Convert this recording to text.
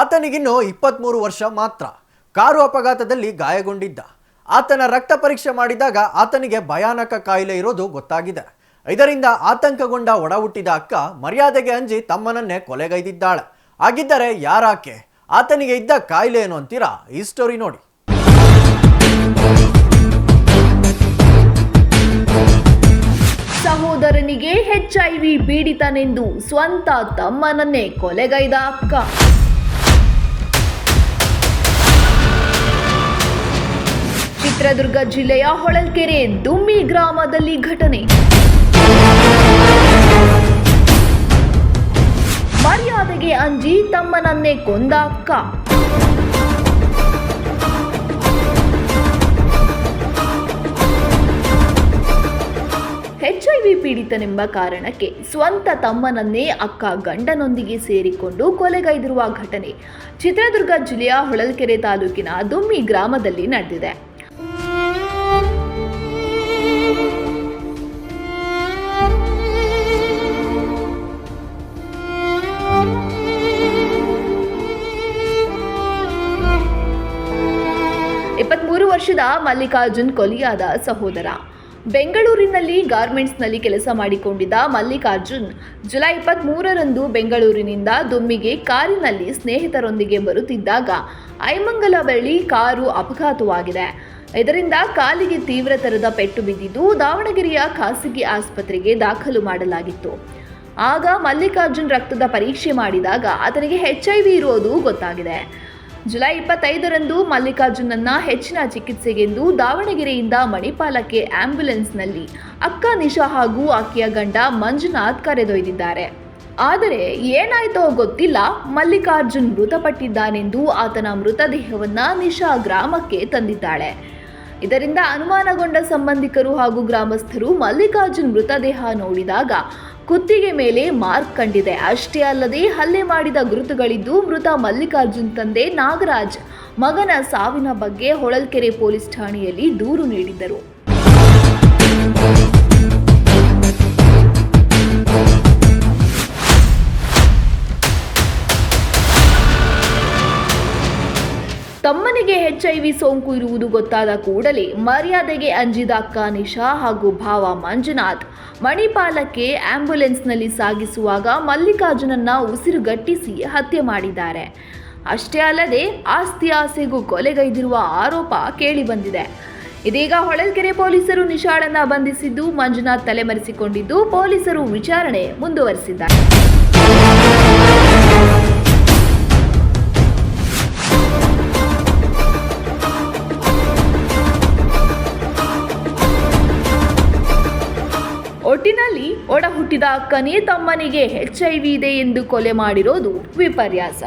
ಆತನಿಗಿನ್ನು ಇಪ್ಪತ್ತ್ಮೂರು ವರ್ಷ ಮಾತ್ರ. ಕಾರು ಅಪಘಾತದಲ್ಲಿ ಗಾಯಗೊಂಡಿದ್ದ. ಆತನ ರಕ್ತ ಪರೀಕ್ಷೆ ಮಾಡಿದಾಗ ಆತನಿಗೆ ಭಯಾನಕ ಕಾಯಿಲೆ ಇರೋದು ಗೊತ್ತಾಗಿದೆ. ಇದರಿಂದ ಆತಂಕಗೊಂಡ ಒಡ ಹುಟ್ಟಿದ ಅಕ್ಕ ಮರ್ಯಾದೆಗೆ ಅಂಜಿ ತಮ್ಮನನ್ನೇ ಕೊಲೆಗೈದಿದ್ದಾಳೆ. ಹಾಗಿದ್ದರೆ ಯಾರಾಕೆ? ಆತನಿಗೆ ಇದ್ದ ಕಾಯಿಲೆ ಏನು ಅಂತೀರಾ? ಈ ಸ್ಟೋರಿ ನೋಡಿ. ಸಹೋದರನಿಗೆ ಎಚ್ಐವಿ ಪೀಡಿತನೆಂದು ಸ್ವಂತ ತಮ್ಮನನ್ನೇ ಕೊಲೆಗೈದ ಅಕ್ಕ. ಚಿತ್ರದುರ್ಗ ಜಿಲ್ಲೆಯ ಹೊಳಲ್ಕೆರೆ ದುಮ್ಮಿ ಗ್ರಾಮದಲ್ಲಿ ಘಟನೆ. ಮರ್ಯಾದೆಗೆ ಅಂಜಿ ತಮ್ಮನನ್ನೇ ಕೊಂದ ಅಕ್ಕ. ಎಚ್ಐವಿ ಪೀಡಿತನೆಂಬ ಕಾರಣಕ್ಕೆ ಸ್ವಂತ ತಮ್ಮನನ್ನೇ ಅಕ್ಕ ಗಂಡನೊಂದಿಗೆ ಸೇರಿಕೊಂಡು ಕೊಲೆಗೈದಿರುವ ಘಟನೆ ಚಿತ್ರದುರ್ಗ ಜಿಲ್ಲೆಯ ಹೊಳಲ್ಕೆರೆ ತಾಲೂಕಿನ ದುಮ್ಮಿ ಗ್ರಾಮದಲ್ಲಿ ನಡೆದಿದೆ. ವರ್ಷದ ಮಲ್ಲಿಕಾರ್ಜುನ್ ಕೊಲಿಯಾದ ಸಹೋದರ. ಬೆಂಗಳೂರಿನಲ್ಲಿ ಗಾರ್ಮೆಂಟ್ಸ್ನಲ್ಲಿ ಕೆಲಸ ಮಾಡಿಕೊಂಡಿದ್ದ ಮಲ್ಲಿಕಾರ್ಜುನ್ ಜುಲೈ ಇಪ್ಪತ್ತ್ಮೂರರಂದು ಬೆಂಗಳೂರಿನಿಂದ ದುಮ್ಮಿಗೆ ಕಾರಿನಲ್ಲಿ ಸ್ನೇಹಿತರೊಂದಿಗೆ ಬರುತ್ತಿದ್ದಾಗ ಐಮಂಗಲ ಬಳಿ ಕಾರು ಅಪಘಾತವಾಗಿದೆ. ಇದರಿಂದ ಕಾಲಿಗೆ ತೀವ್ರತರದ ಪೆಟ್ಟು ಬಿದ್ದಿದ್ದು ದಾವಣಗೆರೆಯ ಖಾಸಗಿ ಆಸ್ಪತ್ರೆಗೆ ದಾಖಲು ಮಾಡಲಾಗಿತ್ತು. ಆಗ ಮಲ್ಲಿಕಾರ್ಜುನ್ ರಕ್ತದ ಪರೀಕ್ಷೆ ಮಾಡಿದಾಗ ಆತನಿಗೆ ಹೆಚ್ ಐ ವಿ ಇರುವುದು ಗೊತ್ತಾಗಿದೆ. ಜುಲೈ ಇಪ್ಪತ್ತೈದರಂದು ಮಲ್ಲಿಕಾರ್ಜುನನ್ನ ಹೆಚ್ಚಿನ ಚಿಕಿತ್ಸೆಗೆಂದು ದಾವಣಗೆರೆಯಿಂದ ಮಣಿಪಾಲಕ್ಕೆ ಆಂಬ್ಯುಲೆನ್ಸ್ನಲ್ಲಿ ಅಕ್ಕ ನಿಶಾ ಹಾಗೂ ಆಕೆಯ ಗಂಡ ಮಂಜುನಾಥ್ ಕರೆದೊಯ್ದಿದ್ದಾರೆ. ಆದರೆ ಏನಾಯ್ತೋ ಗೊತ್ತಿಲ್ಲ, ಮಲ್ಲಿಕಾರ್ಜುನ್ ಮೃತಪಟ್ಟಿದ್ದಾನೆಂದು ಆತನ ಮೃತದೇಹವನ್ನು ನಿಶಾ ಗ್ರಾಮಕ್ಕೆ ತಂದಿದ್ದಾಳೆ. ಇದರಿಂದ ಅನುಮಾನಗೊಂಡ ಸಂಬಂಧಿಕರು ಹಾಗೂ ಗ್ರಾಮಸ್ಥರು ಮಲ್ಲಿಕಾರ್ಜುನ್ ಮೃತದೇಹ ನೋಡಿದಾಗ ಕುತ್ತಿಗೆ ಮೇಲೆ ಮಾರ್ಕ್ ಕಂಡಿದೆ. ಅಷ್ಟೇ ಅಲ್ಲದೆ ಹಲ್ಲೆ ಮಾಡಿದ ಗುರುತುಗಳಿದ್ದು ಮೃತ ಮಲ್ಲಿಕಾರ್ಜುನ್ ತಂದೆ ನಾಗರಾಜ್ ಮಗನ ಸಾವಿನ ಬಗ್ಗೆ ಹೊಳಲ್ಕೆರೆ ಪೊಲೀಸ್ ಠಾಣೆಯಲ್ಲಿ ದೂರು ನೀಡಿದ್ದರು. ತಮ್ಮನಿಗೆ ಎಚ್ ಐ ವಿ ಸೋಂಕು ಇರುವುದು ಗೊತ್ತಾದ ಕೂಡಲೇ ಮರ್ಯಾದೆಗೆ ಅಂಜಿದ ಅಕ್ಕ ನಿಶಾ ಹಾಗೂ ಭಾವ ಮಂಜುನಾಥ್. ಮಣಿಪಾಲಕ್ಕೆ ಆಂಬ್ಯುಲೆನ್ಸ್ನಲ್ಲಿ ಸಾಗಿಸುವಾಗ ಮಲ್ಲಿಕಾರ್ಜುನನ್ನ ಉಸಿರುಗಟ್ಟಿಸಿ ಹತ್ಯೆ ಮಾಡಿದ್ದಾರೆ. ಅಷ್ಟೇ ಅಲ್ಲದೆ ಆಸ್ತಿ ಆಸೆಗೂ ಕೊಲೆಗೈದಿರುವ ಆರೋಪ ಕೇಳಿಬಂದಿದೆ. ಇದೀಗ ಹೊಳಲ್ಕೆರೆ ಪೊಲೀಸರು ನಿಶಾಳನ್ನ ಬಂಧಿಸಿದ್ದು ಮಂಜುನಾಥ್ ತಲೆಮರೆಸಿಕೊಂಡಿದ್ದು ಪೊಲೀಸರು ವಿಚಾರಣೆ ಮುಂದುವರೆಸಿದ್ದಾರೆ. ಒಡ ಹುಟ್ಟಿದ ಅಕ್ಕನೇ ತಮ್ಮನಿಗೆ ವಿ ಇದೆ ಎಂದು ಕೊಲೆ ಮಾಡಿರೋದು ವಿಪರ್ಯಾಸ.